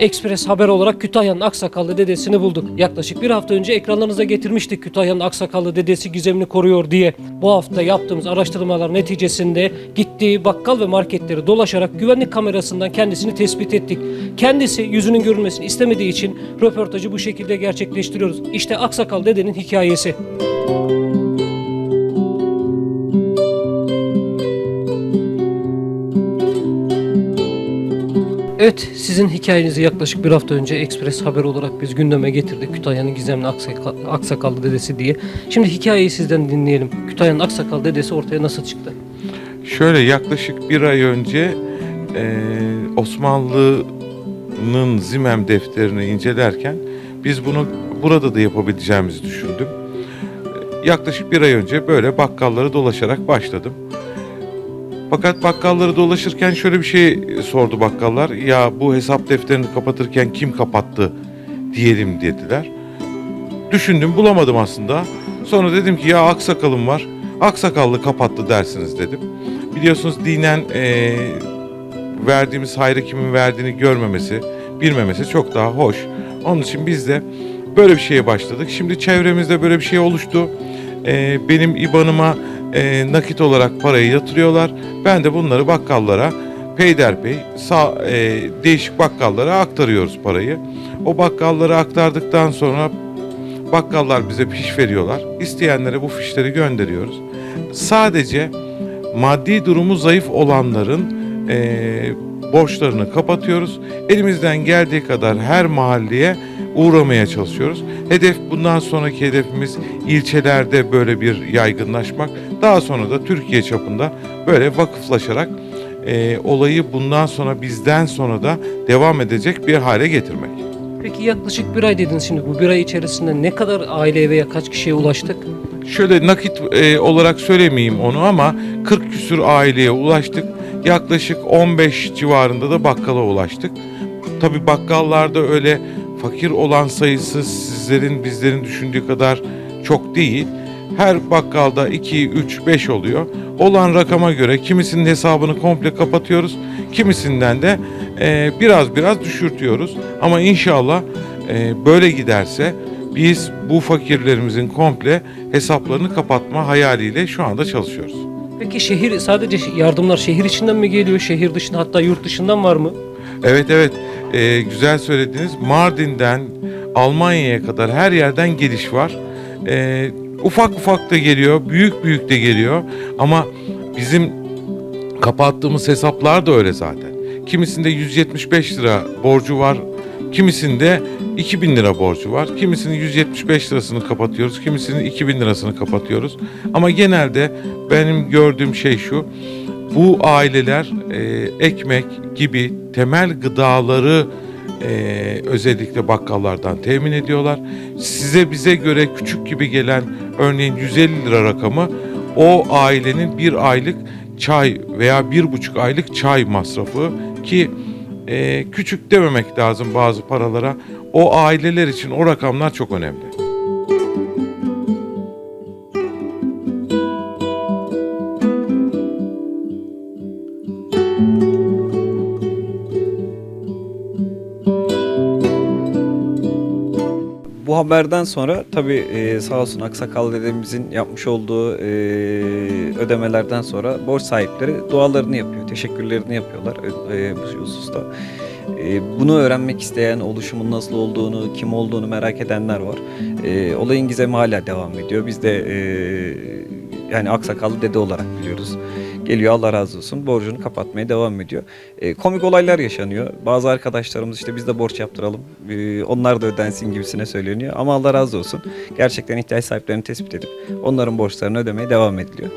Ekspres haber olarak Kütahya'nın aksakallı dedesini bulduk. Yaklaşık bir hafta önce ekranlarınıza getirmiştik Kütahya'nın aksakallı dedesi gizemini koruyor diye. Bu hafta yaptığımız araştırmalar neticesinde gittiği bakkal ve marketleri dolaşarak güvenlik kamerasından kendisini tespit ettik. Kendisi yüzünün görünmesini istemediği için röportajı bu şekilde gerçekleştiriyoruz. İşte aksakal dedenin hikayesi. Evet, sizin hikayenizi yaklaşık bir hafta önce Ekspres Haber olarak biz gündeme getirdik. Kütahya'nın gizemli aksaka- aksakallı dedesi diye. Şimdi hikayeyi sizden dinleyelim. Kütahya'nın aksakallı dedesi ortaya nasıl çıktı? Şöyle yaklaşık bir ay önce eee, Osmanlı'nın Zimem defterini incelerken biz bunu burada da yapabileceğimizi düşündüm. Yaklaşık bir ay önce böyle bakkalları dolaşarak başladım. Fakat bakkalları dolaşırken şöyle bir şey sordu bakkallar. Ya bu hesap defterini kapatırken kim kapattı diyelim dediler. Düşündüm bulamadım aslında. Sonra dedim ki ya aksakalım var. Aksakallı kapattı dersiniz dedim. Biliyorsunuz dinen eee, verdiğimiz hayrı kimin verdiğini görmemesi, bilmemesi çok daha hoş. Onun için biz de böyle bir şeye başladık. Şimdi çevremizde böyle bir şey oluştu. Eee, benim IBAN'ıma eee, nakit olarak parayı yatırıyorlar. Ben de bunları bakkallara peyderpey sağ, eee, değişik bakkallara aktarıyoruz parayı. O bakkallara aktardıktan sonra bakkallar bize fiş veriyorlar. İsteyenlere bu fişleri gönderiyoruz. Sadece maddi durumu zayıf olanların eee, borçlarını kapatıyoruz. Elimizden geldiği kadar her mahalleye uğramaya çalışıyoruz. Hedef bundan sonraki hedefimiz ilçelerde böyle bir yaygınlaşmak. Daha sonra da Türkiye çapında böyle vakıflaşarak eee, olayı bundan sonra bizden sonra da devam edecek bir hale getirmek. Peki yaklaşık bir ay dediniz şimdi. Bu bir ay içerisinde ne kadar aileye veya kaç kişiye ulaştık? Şöyle nakit e, olarak söylemeyeyim onu ama 40 küsür aileye ulaştık. Yaklaşık 15 civarında da bakkala ulaştık. Tabi bakkallarda öyle fakir olan sayısı sizlerin bizlerin düşündüğü kadar çok değil. Her bakkalda 2, 3, 5 oluyor. Olan rakama göre kimisinin hesabını komple kapatıyoruz. Kimisinden de e, biraz biraz düşürtüyoruz. Ama inşallah e, böyle giderse biz bu fakirlerimizin komple hesaplarını kapatma hayaliyle şu anda çalışıyoruz. Peki şehir sadece yardımlar şehir içinden mi geliyor? Şehir dışında hatta yurt dışından var mı? Evet evet Ee, güzel söylediniz. Mardin'den Almanya'ya kadar her yerden geliş var. Ee, ufak ufak da geliyor, büyük büyük de geliyor. Ama bizim kapattığımız hesaplar da öyle zaten. Kimisinde 175 lira borcu var, kimisinde 2000 lira borcu var. Kimisinin 175 lirasını kapatıyoruz, kimisinin 2000 lirasını kapatıyoruz. Ama genelde benim gördüğüm şey şu. Bu aileler e, ekmek gibi temel gıdaları e, özellikle bakkallardan temin ediyorlar. Size bize göre küçük gibi gelen örneğin 150 lira rakamı o ailenin bir aylık çay veya bir buçuk aylık çay masrafı ki e, küçük dememek lazım bazı paralara. O aileler için o rakamlar çok önemli. Bu haberden sonra tabii e, sağ olsun Aksakal dedemizin yapmış olduğu e, ödemelerden sonra borç sahipleri dualarını yapıyor, teşekkürlerini yapıyorlar e, bu hususta. E, bunu öğrenmek isteyen, oluşumun nasıl olduğunu, kim olduğunu merak edenler var. E, olayın gizemi hala devam ediyor. Biz de e, yani Aksakallı dede olarak biliyoruz. Geliyor Allah razı olsun borcunu kapatmaya devam ediyor. E, komik olaylar yaşanıyor. Bazı arkadaşlarımız işte biz de borç yaptıralım. e, onlar da ödensin gibisine söyleniyor. Ama Allah razı olsun. Gerçekten ihtiyaç sahiplerini tespit edip onların borçlarını ödemeye devam ediliyor.